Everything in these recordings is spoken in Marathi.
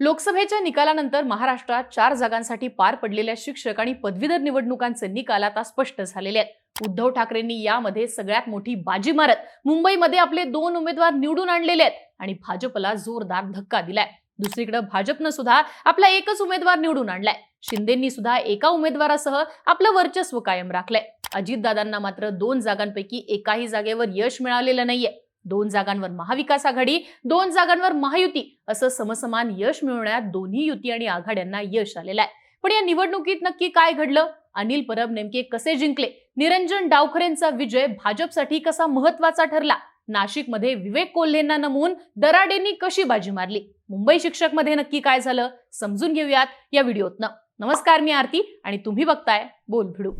लोकसभेच्या निकालानंतर महाराष्ट्रात चार जागांसाठी पार पडलेल्या शिक्षक आणि पदवीधर निवडणुकांचे निकाल आता स्पष्ट झालेले आहेत. उद्धव ठाकरेंनी यामध्ये सगळ्यात मोठी बाजी मारत मुंबईमध्ये आपले दोन उमेदवार निवडून आणलेले आहेत आणि भाजपला जोरदार धक्का दिलाय. दुसरीकडे भाजपनं सुद्धा आपला एकच उमेदवार निवडून आणलाय. शिंदेंनी सुद्धा एका उमेदवारासह आपलं वर्चस्व कायम राखलंय. अजितदादांना मात्र दोन जागांपैकी एकाही जागेवर यश मिळालेलं नाहीये. दोन जागांवर महाविकास आघाडी दोन जागांवर महायुती असं समसमान यश मिळवण्यात दोन्ही युती आणि आघाड्यांना यश आलेलं आहे. पण या निवडणुकीत नक्की काय घडलं? अनिल परब नेमके कसे जिंकले? निरंजन डावखरेंचा विजय भाजपसाठी कसा महत्त्वाचा ठरला? नाशिकमध्ये विवेक कोल्हेंना नमून दराडेंनी कशी बाजी मारली? मुंबई शिक्षकमध्ये नक्की काय झालं? समजून घेऊयात या व्हिडिओतनं. नमस्कार मी आरती आणि तुम्ही बघताय बोल भिडू.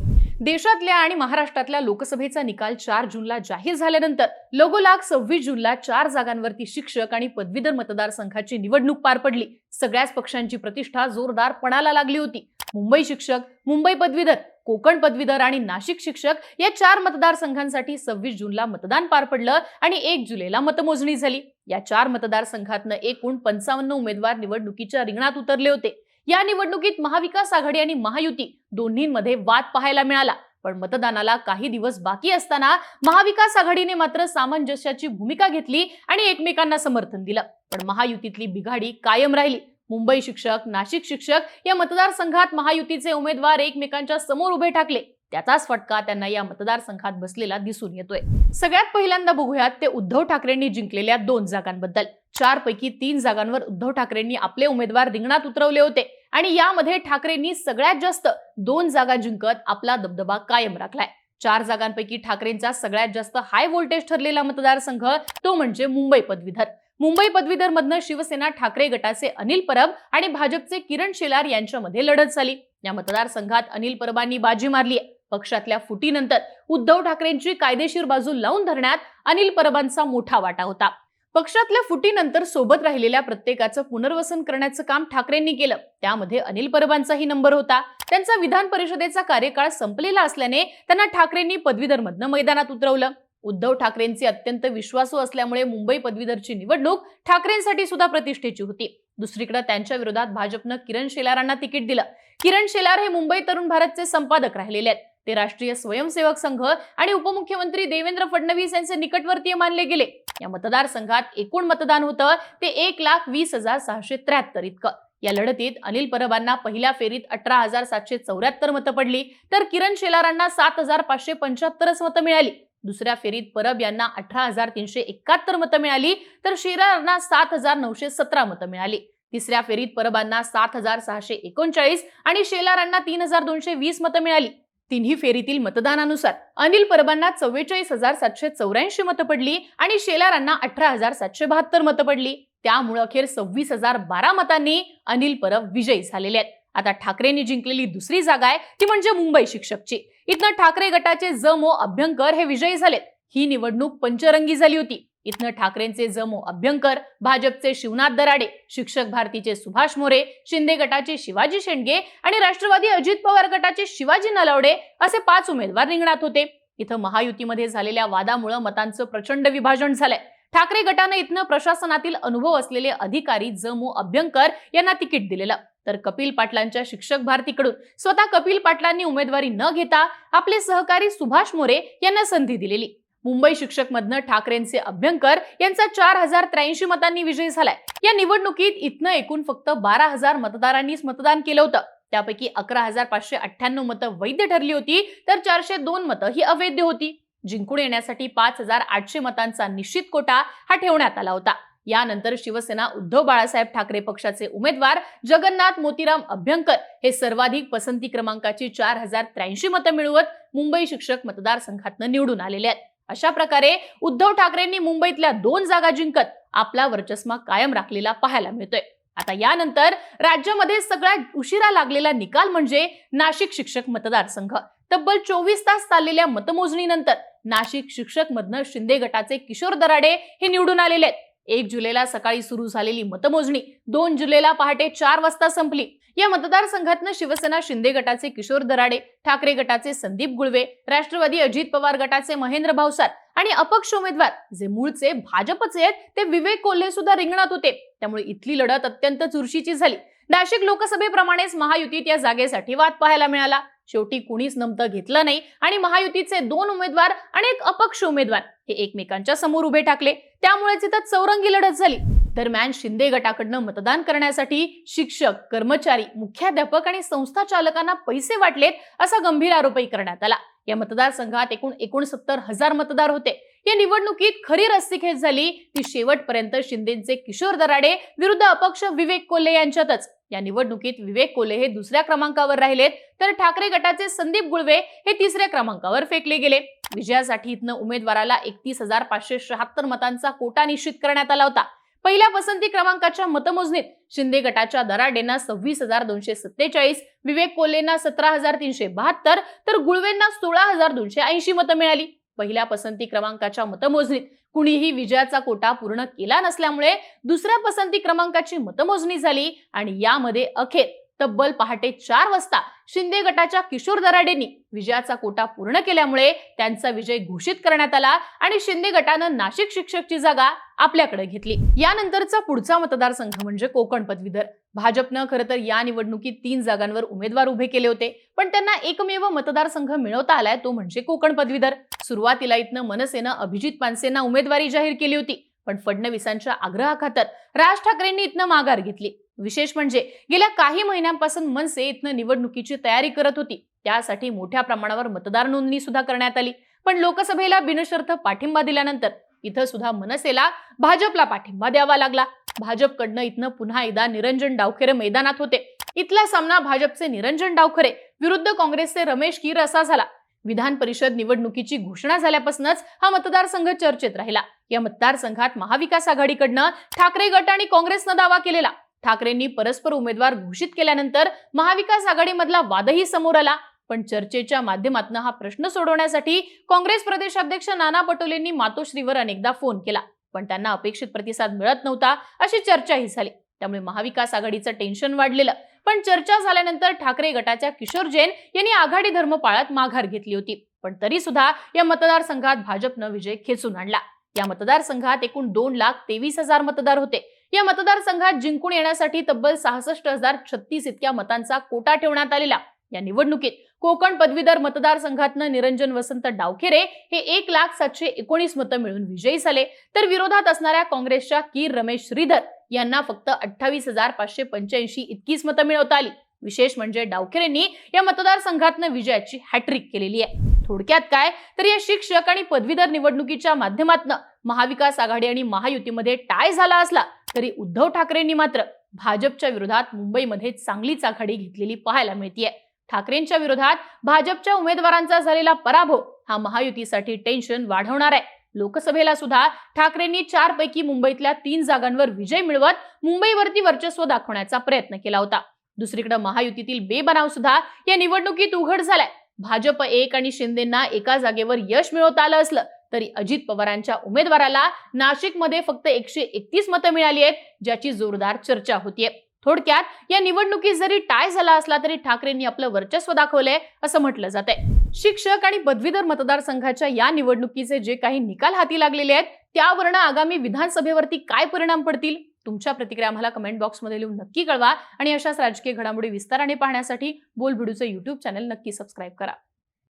देशातल्या आणि महाराष्ट्रातल्या लोकसभेचा निकाल चार जूनला जाहीर झाल्यानंतर लगोलाग सव्वीस जूनला चार जागांवरती शिक्षक आणि पदवीधर मतदारसंघाची निवडणूक पार पडली. सगळ्याच पक्षांची प्रतिष्ठा जोरदार पणाला लागली होती. मुंबई शिक्षक मुंबई पदवीधर कोकण पदवीधर आणि नाशिक शिक्षक या चार मतदारसंघांसाठी सव्वीस जूनला मतदान पार पडलं आणि एक जुलैला मतमोजणी झाली. या चार मतदारसंघातनं एकूण पंचावन्न उमेदवार निवडणुकीच्या रिंगणात उतरले होते. या निवडणुकीत महाविकास आघाडी आणि महायुती दोन्हींमध्ये वाद पाहायला मिळाला. पण मतदानाला काही दिवस बाकी असताना महाविकास आघाडीने मात्र सामंजस्याची भूमिका घेतली आणि एकमेकांना समर्थन दिलं. पण महायुतीतली बिघाडी कायम राहिली. मुंबई शिक्षक नाशिक शिक्षक या मतदारसंघात महायुतीचे उमेदवार एकमेकांच्या समोर उभे ठाकले. त्याचाच फटका त्यांना या मतदारसंघात बसलेला दिसून येतोय. सगळ्यात पहिल्यांदा बघूयात ते उद्धव ठाकरेंनी जिंकलेल्या दोन जागांबद्दल. चार पैकी तीन जागांवर उद्धव ठाकरेंनी आपले उमेदवार रिंगणात उतरवले होते. आणि यामध्ये ठाकरेंनी सगळ्यात जास्त दोन जागा जिंकत आपला दबदबा कायम राखलाय. चार जागांपैकी ठाकरेंचा सगळ्यात जास्त हाय व्होल्टेज ठरलेला मतदारसंघ तो म्हणजे मुंबई पदवीधर. मुंबई पदवीधर मधनं शिवसेना ठाकरे गटाचे अनिल परब आणि भाजपचे किरण शेलार यांच्यामध्ये लढत झाली. या मतदारसंघात अनिल परबांनी बाजी मारली पक्षातल्या फुटीनंतर उद्धव ठाकरेंची कायदेशीर बाजू लावून धरण्यात अनिल परबांचा मोठा वाटा होता. पक्षातल्या फुटीनंतर सोबत राहिलेल्या प्रत्येकाचं पुनर्वसन करण्याचं काम ठाकरेंनी केलं. त्यामध्ये अनिल परबांचाही नंबर होता. त्यांचा विधान परिषदेचा कार्यकाळ संपलेला असल्याने त्यांना ठाकरेंनी पदवीधरमधनं मैदानात उतरवलं. उद्धव ठाकरेंचे अत्यंत विश्वासू असल्यामुळे मुंबई पदवीधरची निवडणूक ठाकरेंसाठी सुद्धा प्रतिष्ठेची होती. दुसरीकडे त्यांच्या विरोधात भाजपनं किरण शेलारांना तिकीट दिलं. किरण शेलार हे मुंबई तरुण भारतचे संपादक राहिलेले आहेत. ते राष्ट्रीय स्वयंसेवक संघ आणि उपमुख्यमंत्री देवेंद्र फडणवीस यांचे निकटवर्तीय मानले गेले. या मतदारसंघात एकूण मतदान होतं ते एक लाख वीस हजार सहाशे त्र्याहत्तर इतकं. या लढतीत अनिल परबांना पहिल्या फेरीत अठरा हजार सातशे चौऱ्याहत्तर मतं पडली तर किरण शेलारांना सात हजार पाचशे पंच्याहत्तरच मतं मिळाली. दुसऱ्या फेरीत परब यांना अठरा हजार तीनशे एकाहत्तर मतं मिळाली तर शेलारांना सात हजार नऊशे सतरा मतं मिळाली. तिसऱ्या फेरीत परबांना सात हजार सहाशे एकोणचाळीस आणि शेलारांना तीन हजार दोनशे वीस मतं मिळाली. तिन्ही फेरीतील मतदानानुसार अनिल परबांना चव्वेचाळीस हजार सातशे चौऱ्याऐंशी मतं पडली आणि शेलारांना अठरा हजार सातशे बहात्तर मतं पडली. त्यामुळे अखेर सव्वीस हजार बारा मतांनी अनिल परब विजयी झालेले आहेत. आता ठाकरेंनी जिंकलेली दुसरी जागा आहे ती म्हणजे मुंबई शिक्षकची. इथनं ठाकरे गटाचे जमो अभ्यंकर हे विजयी झालेत. ही निवडणूक पंचरंगी झाली होती. इथनं ठाकरेंचे जमो अभ्यंकर भाजपचे शिवनाथ दराडे शिक्षक भारतीचे सुभाष मोरे शिंदे गटाचे शिवाजी शेंडगे आणि राष्ट्रवादी अजित पवार गटाचे शिवाजी नलावडे असे पाच उमेदवार रिंगणात होते. इथं महायुतीमध्ये झालेल्या वादामुळे मतांचं प्रचंड विभाजन झालंय. ठाकरे गटानं इथनं प्रशासनातील अनुभव असलेले अधिकारी जमो अभ्यंकर यांना तिकीट दिलेलं. तर कपिल पाटलांच्या शिक्षक भारतीकडून स्वतः कपिल पाटलांनी उमेदवारी न घेता आपले सहकारी सुभाष मोरे यांना संधी दिलेली. मुंबई शिक्षक मधनं ठाकरेंचे अभ्यंकर यांचा चार हजार त्र्याऐंशी मतांनी विजयी झालाय. या निवडणुकीत इथनं एकूण फक्त बारा हजार मतदारांनीच मतदान केलं होतं. त्यापैकी अकरा हजार पाचशे अठ्ठ्याण्णव मतं वैध ठरली होती तर चारशे दोन मतं ही अवैध होती. जिंकून येण्यासाठी पाच हजार आठशे मतांचा निश्चित कोटा हा ठेवण्यात आला होता. यानंतर शिवसेना उद्धव बाळासाहेब ठाकरे पक्षाचे उमेदवार जगन्नाथ मोतीराम अभ्यंकर हे सर्वाधिक पसंती क्रमांकाची चार हजार त्र्याऐंशी मतं मिळवत मुंबई शिक्षक मतदारसंघातनं निवडून आलेले आहेत. अशा प्रकारे उद्धव ठाकरेंनी मुंबईतल्या दोन जागा जिंकत आपला वर्चस्मा कायम राखलेला पाहायला मिळतोय. आता यानंतर राज्यामध्ये सगळ्यात उशिरा लागलेला निकाल म्हणजे नाशिक शिक्षक मतदारसंघ. तब्बल चोवीस तास चाललेल्या मतमोजणीनंतर नाशिक शिक्षक मधनं शिंदे गटाचे किशोर दराडे हे निवडून आलेले आहेत. एक जुलैला सकाळी सुरू झालेली मतमोजणी. दोन जुलैला पहाटे चार वाजता संपली. या मतदारसंघातनं शिवसेना शिंदे गटाचे किशोर दराडे ठाकरे गटाचे संदीप गुळवे राष्ट्रवादी अजित पवार गटाचे महेंद्र भावसार आणि अपक्ष उमेदवार जे मूळचे भाजपचे आहेत ते विवेक कोल्हे सुद्धा रिंगणात होते. त्यामुळे इथली लढत अत्यंत चुरशीची झाली. नाशिक लोकसभेप्रमाणेच महायुतीत या जागेसाठी वाद पाहायला मिळाला. शेवटी कुणीच नमतं घेतलं नाही. आणि महायुतीचे दोन उमेदवार आणि एक अपक्ष उमेदवार हे एकमेकांच्या समोर उभे टाकले त्यामुळेच इथं चौरंगी लढत झाली. दरम्यान शिंदे गटाकडनं मतदान करण्यासाठी शिक्षक कर्मचारी मुख्याध्यापक आणि संस्था चालकांना पैसे वाटलेत असा गंभीर आरोपही करण्यात आला. या मतदारसंघात एकूण एकोणसत्तर हजार मतदार होते. या निवडणुकीत खरी रस्सीखेच झाली. ती शेवटपर्यंत शिंदेचे किशोर दराडे विरुद्ध अपक्ष विवेक कोल्हे यांच्यातच या निवडणुकीत विवेक कोल्हे हे दुसऱ्या क्रमांकावर राहिलेत. तर ठाकरे गटाचे संदीप गुळवे हे तिसऱ्या क्रमांकावर फेकले गेले. विजयासाठी इथनं उमेदवाराला एकतीस हजार पाचशे शहात्तर मतांचा कोटा निश्चित करण्यात आला होता. पहिल्या पसंती क्रमांकाच्या मतमोजणीत शिंदे गटाच्या दराडेंना सव्वीस हजार दोनशे सत्तेचाळीस विवेक कोल्हेंना सतरा हजार तीनशे बहात्तर तर गुळवेंना सोळा हजार दोनशे ऐंशी मतं मिळाली. पहिल्या पसंती क्रमांकाच्या मतमोजणीत कुणीही विजयाचा कोटा पूर्ण केला नसल्यामुळे दुसऱ्या पसंती क्रमांकाची मतमोजणी झाली आणि यामध्ये अखेर तब्बल पहाटे चार वाजता शिंदे गटाच्या किशोर दराडेंनी विजयाचा कोटा पूर्ण केल्यामुळे त्यांचा विजय घोषित करण्यात आला आणि शिंदे गटानं नाशिक शिक्षकची जागा आपल्याकडे घेतली. यानंतरचा पुढचा मतदारसंघ म्हणजे कोकण पदवीधर. भाजपनं खरं तर या निवडणुकीत तीन जागांवर उमेदवार उभे केले होते पण त्यांना एकमेव मतदारसंघ मिळवता आलाय तो म्हणजे कोकण पदवीधर. सुरुवातीला इथनं मनसेनं अभिजित पानसेंना उमेदवारी जाहीर केली होती पण फडणवीसांच्या आग्रहाखातर राज ठाकरेंनी इथनं माघार घेतली. विशेष म्हणजे गेल्या काही महिन्यांपासून मनसे इथनं निवडणुकीची तयारी करत होती. त्यासाठी मोठ्या प्रमाणावर मतदार नोंदणी सुद्धा करण्यात आली. पण लोकसभेला बिनशर्त पाठिंबा दिल्यानंतर इथं सुद्धा मनसेला भाजपला पाठिंबा द्यावा लागला. भाजपकडनं इथनं पुन्हा एकदा निरंजन डावखरे मैदानात होते. इथला सामना भाजपचे निरंजन डावखरे विरुद्ध काँग्रेसचे रमेश कीर असा झाला. विधान परिषद निवडणुकीची घोषणा झाल्यापासूनच हा मतदारसंघ चर्चेत राहिला. या मतदारसंघात महाविकास आघाडीकडनं ठाकरे गट आणि काँग्रेसनं दावा केलेला. ठाकरेंनी परस्पर उमेदवार घोषित केल्यानंतर महाविकास आघाडीमधला वादही समोर आला. पण चर्चेच्या माध्यमातून हा प्रश्न सोडवण्यासाठी काँग्रेस प्रदेशाध्यक्ष नाना पटोलेंनी मातोश्रीवर अनेकदा फोन केला. पण त्यांना अपेक्षित प्रतिसाद मिळत नव्हता अशी चर्चाही झाली. त्यामुळे महाविकास आघाडीचं टेन्शन वाढलेलं. पण चर्चा झाल्यानंतर ठाकरे गटाच्या किशोर जैन यांनी आघाडी धर्म पाळत माघार घेतली होती. पण तरी सुद्धा या मतदारसंघात भाजपनं विजय खेचून आणला. या मतदारसंघात एकूण दोन लाख तेवीस हजार मतदार होते. या मतदारसंघात जिंकून येण्यासाठी तब्बल सहासष्ट हजार छत्तीस इतक्या मतांचा कोटा ठेवण्यात आलेला. या निवडणुकीत कोकण पदवीधर मतदारसंघातनं निरंजन वसंत डावखेरे हे एक लाख सातशे एकोणीस मतं मिळून विजयी झाले. तर विरोधात असणाऱ्या काँग्रेसच्या कीर रमेश श्रीधर यांना फक्त अठ्ठावीस हजार पाचशे पंच्याऐंशी इतकीच मतं मिळवता आली. विशेष म्हणजे डावखेरेंनी या मतदारसंघातनं विजयाची हॅट्रिक केलेली आहे. थोडक्यात काय? तर या शिक्षक आणि पदवीधर निवडणुकीच्या माध्यमातून महाविकास आघाडी आणि महायुतीमध्ये टाय झाला असला. तरी उद्धव ठाकरेंनी मात्र भाजपच्या विरोधात मुंबईमध्ये चांगलीच आघाडी घेतलेली पाहायला मिळतीये. ठाकरेंच्या विरोधात भाजपच्या उमेदवारांचा झालेला पराभव हा महायुतीसाठी टेन्शन वाढवणार आहे. लोकसभेला सुद्धा ठाकरेंनी चार पैकी मुंबईतल्या तीन जागांवर विजय मिळवत मुंबईवरती वर्चस्व दाखवण्याचा प्रयत्न केला होता. दुसरीकडे महायुतीतील बेबनाव सुद्धा या निवडणुकीत उघड झालाय. भाजप एक आणि शिंदेना एका जागेवर यश मिळवता आलं असलं तरी अजित पवारांच्या उमेदवाराला नाशिकमध्ये फक्त एकशे एकतीस मतं मिळाली आहेत ज्याची जोरदार चर्चा होतीये. थोडक्यात या निवडणुकीत जरी टाय झाला असला तरी ठाकरेंनी आपलं वर्चस्व दाखवलंय असं म्हटलं जात शिक्षक आणि पदवीधर मतदारसंघाच्या या निवडणुकीचे जे काही निकाल हाती लागलेले आहेत त्यावरनं आगामी विधानसभेवरती काय परिणाम पडतील? तुमच्या प्रतिक्रिया आम्हाला कमेंट बॉक्समध्ये लिहून नक्की कळवा. आणि अशाच राजकीय घडामोडी विस्ताराने पाहण्यासाठी बोलभिडूचं युट्यूब चॅनल नक्की सबस्क्राईब करा.